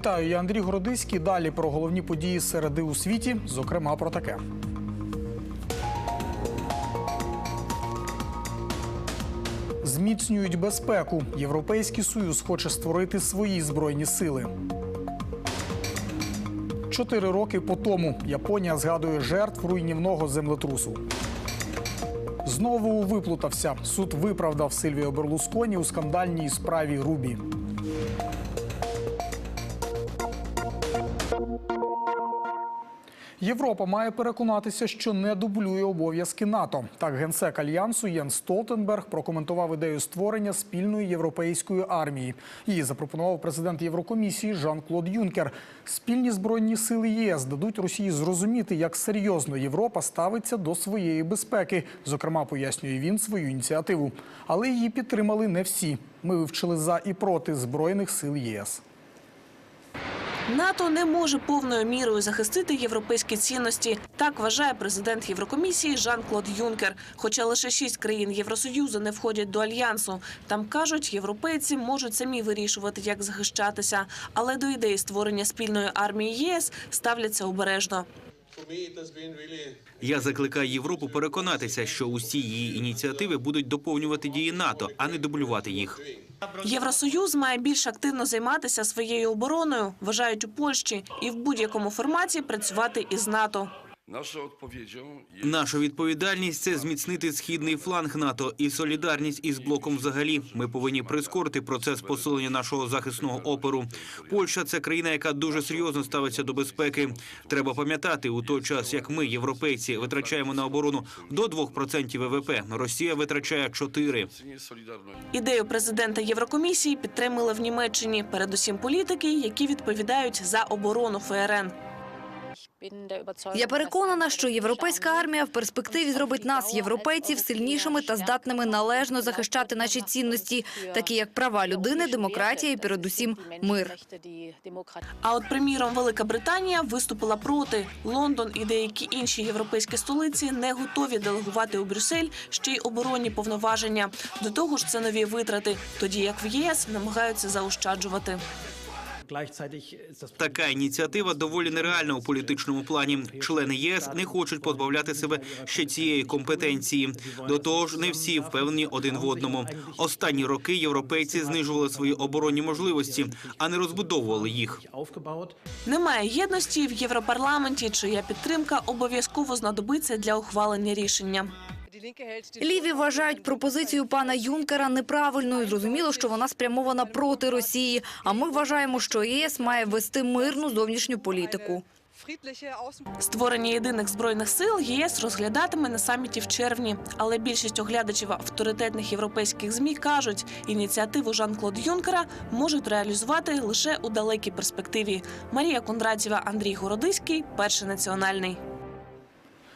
Вітаю, я Андрій Городиський. Далі про головні події середи у світі, зокрема про таке. Зміцнюють безпеку. Європейський союз хоче створити свої збройні сили. Чотири роки по тому Японія згадує жертв руйнівного землетрусу. Знову виплутався. Суд виправдав Сильвіо Берлусконі у скандальній справі Рубі. Європа має переконатися, що не дублює обов'язки НАТО. Так, генсек альянсу Єн Столтенберг прокоментував ідею створення спільної європейської армії. Її запропонував президент Єврокомісії Жан-Клод Юнкер. Спільні збройні сили єС дадуть Росії зрозуміти, як серйозно Європа ставиться до своєї безпеки. Зокрема, пояснює він свою ініціативу. Але її підтримали не всі. Ми вивчили за і проти збройних сил ЄС. НАТО не може повною мірою захистити європейські цінності. Так вважає президент Єврокомісії Жан-Клод Юнкер. Хоча лише шість країн Євросоюзу не входять до альянсу. Там кажуть, європейці можуть самі вирішувати, як захищатися. Але до ідеї створення спільної армії ЄС ставляться обережно. Я закликаю Європу переконатися, що усі її ініціативи будуть доповнювати дії НАТО, а не дублювати їх. Євросоюз має більш активно займатися своєю обороною, вважають у Польщі, і в будь-якому форматі працювати із НАТО. Наша відповідальність це зміцнити східний фланг НАТО і солідарність із блоком. Взагалі, ми повинні прискорити процес посилення нашого захисного оперу. Польща це країна, яка дуже серйозно ставиться до безпеки. Треба пам'ятати у той час, як ми, європейці, витрачаємо на оборону до 2% ВВП. Росія витрачає 4%. Ідею президента Єврокомісії підтримали в Німеччині, передусім політики, які відповідають за оборону ФРН. Я переконана, що європейська армія в перспективі зробить нас, європейців, сильнішими та здатними належно захищати наші цінності, такі як права людини, демократія і передусім мир. А от приміром Велика Британія виступила проти. Лондон і деякі інші європейські столиці не готові делегувати у Брюссель ще й оборонні повноваження. До того ж, це нові витрати, тоді як в ЄС намагаються заощаджувати. Така ініціатива доволі нереальна у політичному плані. Члени ЄС не хочуть позбавляти себе ще цієї компетенції. До того ж, не всі впевнені один в одному. Останні роки європейці знижували свої оборонні можливості, а не розбудовували їх. Немає єдності в Європарламенті, чия підтримка обов'язково знадобиться для ухвалення рішення. Ліві вважають пропозицію пана Юнкера неправильною. Зрозуміло, що вона спрямована проти Росії. А ми вважаємо, що ЄС має вести мирну зовнішню політику. Створення єдиних збройних сил ЄС розглядатиме на саміті в червні. Але більшість оглядачів авторитетних європейських змі кажуть, ініціативу Жан-Клод Юнкера можуть реалізувати лише у далекій перспективі. Марія Кондратєва, Андрій Городиський, перший національний.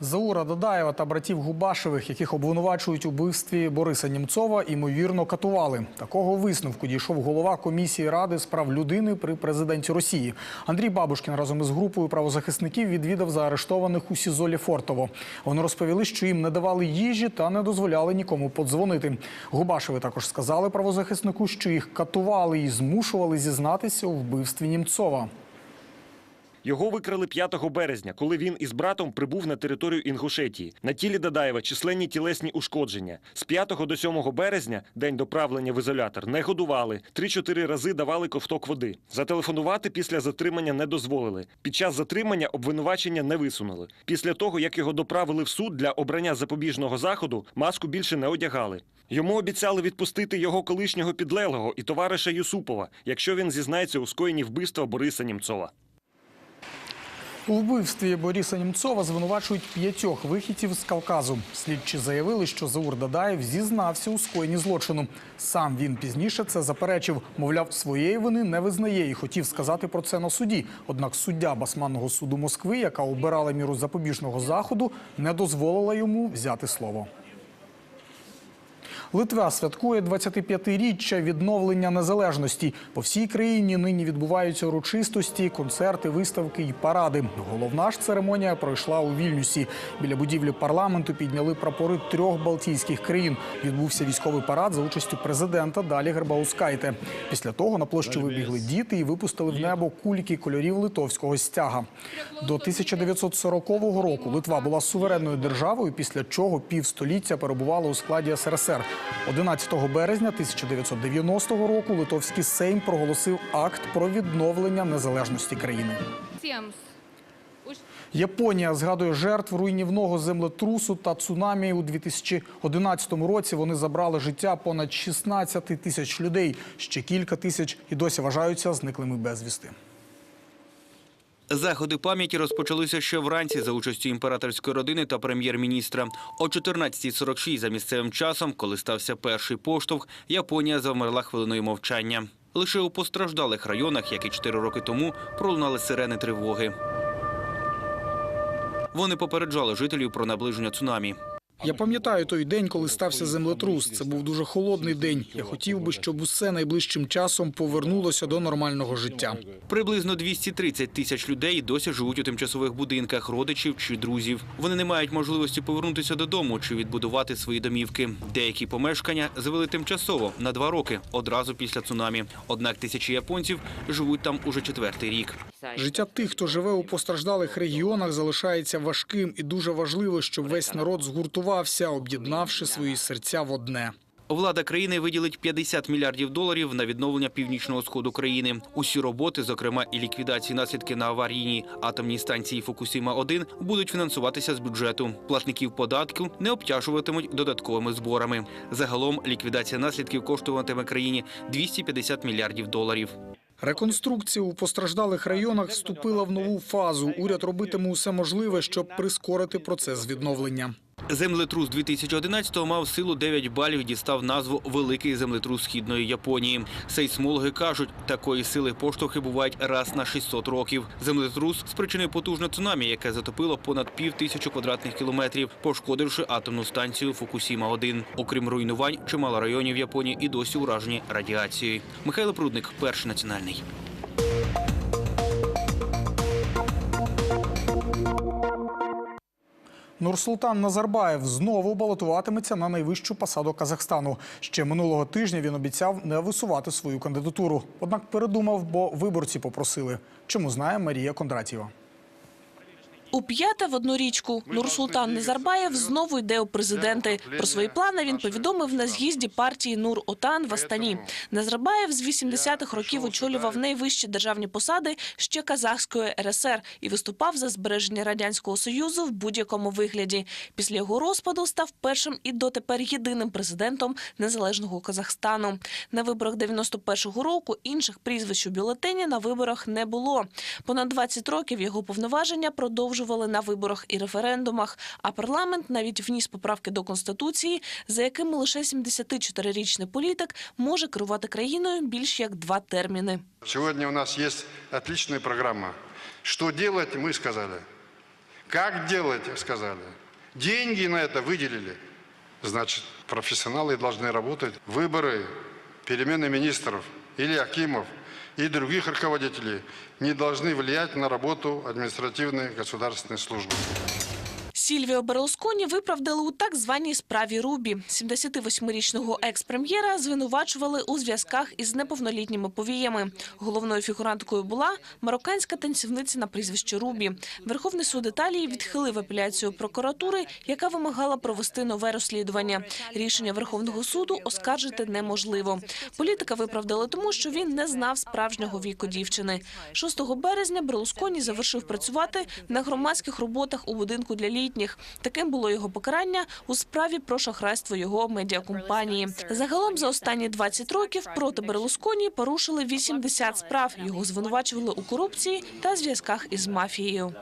Заура Додаєва та братів Губашевих, яких обвинувачують у вбивстві Бориса Німцова, імовірно катували. Такого висновку дійшов голова комісії ради з прав людини при президенті Росії. Андрій Бабушкін разом із групою правозахисників відвідав заарештованих у СІЗО Лефортово. Вони розповіли, що їм не давали їжі та не дозволяли нікому подзвонити. Губашеви також сказали правозахиснику, що їх катували і змушували зізнатися у вбивстві Німцова. Його викрали 5 березня, коли він із братом прибув на територію Інгушетії. На тілі Дадаєва численні тілесні ушкодження. З 5 до 7 березня, день доправлення в ізолятор, не годували. 3-4 рази давали ковток води. Зателефонувати після затримання не дозволили. Під час затримання обвинувачення не висунули. Після того, як його доправили в суд для обрання запобіжного заходу, маску більше не одягали. Йому обіцяли відпустити його колишнього підлеглого і товариша Юсупова, якщо він зізнається у скоєнні вбивства Бориса Німцова. У вбивстві Бориса Німцова звинувачують п'ятьох вихідців з Кавказу. Слідчі заявили, що Заур Дадаєв зізнався у скоєнні злочину. Сам він пізніше це заперечив. Мовляв, своєї вини не визнає і хотів сказати про це на суді. Однак суддя Басманного суду Москви, яка обирала міру запобіжного заходу, не дозволила йому взяти слово. Литва святкує 25-річчя відновлення незалежності. По всій країні нині відбуваються урочистості, концерти, виставки і паради. Головна ж церемонія пройшла у Вільнюсі. Біля будівлі парламенту підняли прапори трьох балтійських країн. Відбувся військовий парад за участю президента Далі Гербаускайте. Після того на площу вибігли діти і випустили в небо кульки кольорів литовського стяга. До 1940 року Литва була суверенною державою, після чого півстоліття перебувала у складі СРСР. 11 березня 1990 року Литовський Сейм проголосив акт про відновлення незалежності країни. Японія згадує жертв руйнівного землетрусу та цунамі у 2011 році. Вони забрали життя понад 16 тисяч людей. Ще кілька тисяч і досі вважаються зниклими безвісти. Заходи пам'яті розпочалися ще вранці за участю імператорської родини та прем'єр-міністра. О 14.46 за місцевим часом, коли стався перший поштовх, Японія завмерла хвилиною мовчання. Лише у постраждалих районах, як і чотири роки тому, пролунали сирени тривоги. Вони попереджали жителів про наближення цунамі. Я пам'ятаю той день, коли стався землетрус. Це був дуже холодний день. Я хотів би, щоб усе найближчим часом повернулося до нормального життя. Приблизно 230 тисяч людей досі живуть у тимчасових будинках родичів чи друзів. Вони не мають можливості повернутися додому чи відбудувати свої домівки. Деякі помешкання звели тимчасово на два роки одразу після цунамі. Однак тисячі японців живуть там уже четвертий рік. Життя тих, хто живе у постраждалих регіонах, залишається важким і дуже важливо, щоб весь народ згуртувався, об'єднавши свої серця в одне. Влада країни виділить 50 мільярдів доларів на відновлення північного сходу країни. Усі роботи, зокрема і ліквідації наслідки на аварійній атомній станції Фукусіма 1 будуть фінансуватися з бюджету. Платників податку не обтяжуватимуть додатковими зборами. Загалом ліквідація наслідків коштуватиме країні 250 мільярдів доларів. Реконструкція у постраждалих районах вступила в нову фазу. Уряд робитиме усе можливе, щоб прискорити процес відновлення. Землетрус 2011-го мав силу 9 балів і дістав назву Великий землетрус східної Японії. Сейсмологи кажуть, такої сили поштовхи бувають раз на 600 років. Землетрус спричинив потужне цунамі, яке затопило понад пів тисячі квадратних кілометрів, пошкодивши атомну станцію Фукусіма-1. Окрім руйнувань, чимало районів Японії і досі уражені радіацією. Михайло Прудник, перший національний. Нурсултан Назарбаєв знову балотуватиметься на найвищу посаду Казахстану. Ще минулого тижня він обіцяв не висувати свою кандидатуру. Однак передумав, бо виборці попросили. Чому знає Марія Кондратєва. У п'яте в одну річку Нурсултан Назарбаєв знову йде у президенти. Про свої плани він повідомив на з'їзді партії Нур-Отан в Астані. Назарбаєв з 80-х років очолював найвищі державні посади ще Казахської РСР і виступав за збереження радянського союзу в будь-якому вигляді. Після його розпаду став першим і дотепер єдиним президентом незалежного Казахстану. На виборах 91-го року інших прізвищ у бюлетені на виборах не було. Понад 20 років його повноваження продовжували на виборах і референдумах, а парламент навіть вніс поправки до конституції, за якими лише 74-річний політик може керувати країною більш як два терміни. Сегодня у нас есть отличная программа. Что делать, мы сказали. Как делать, сказали. Деньги на это выделили. Значит, профессионалы должны работать. Выборы, перемены министров или акимов и других руководителей не должны влиять на работу административной государственной службы. Сільвіо Берлусконі виправдали у так званій справі Рубі. 78-річного екс-прем'єра звинувачували у зв'язках із неповнолітніми повіями. Головною фігуранткою була марокканська танцівниця на прізвище Рубі. Верховний суд Італії відхилив апеляцію прокуратури, яка вимагала провести нове розслідування. Рішення Верховного суду оскаржити неможливо. Політика виправдали тому, що він не знав справжнього віку дівчини. 6 березня Берлусконі завершив працювати на громадських роботах у будинку для літніх. Таким було його покарання у справі про шахрайство його медіакомпанії. Загалом за останні 20 років проти Берлусконі порушили 80 справ. Його звинувачували у корупції та зв'язках із мафією.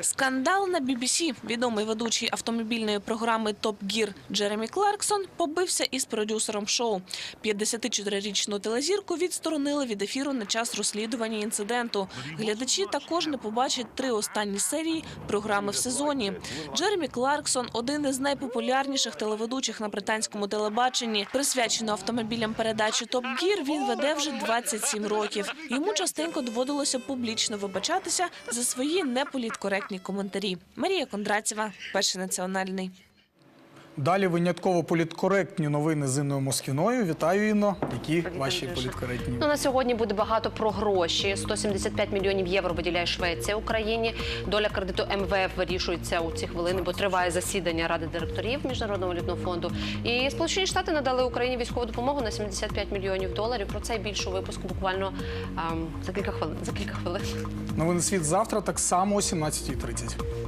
Скандал на BBC. Відомий ведучий автомобільної програми Топ Гір Джеремі Кларксон побився із продюсером шоу. 54-річну телезірку відсторонили від ефіру на час розслідування інциденту. Глядачі також не побачать три останні серії програми в сезоні. Джеремі Кларксон один із найпопулярніших телеведучих на британському телебаченні. Присвячену автомобілям передачі Топ Гір він веде вже 27 років. Йому частенько доводилося публічно вибачатися за свої неполіткоректні коментарі. Марія Кондратєва, перший національний. Далі винятково політкоректні новини з Інною Москвіною. Вітаю, Інно. Які ваші політкоректні? Ну, на сьогодні буде багато про гроші. 175 мільйонів євро виділяє Швеція Україні. Доля кредиту МВФ вирішується у ці хвилини, бо триває засідання ради директорів міжнародного валютного фонду. І Сполучені Штати надали Україні військову допомогу на 75 мільйонів доларів. Про це і більше у випуску буквально ам, за кілька хвилин. За кілька хвилин. Новини світ завтра так само о 17.30.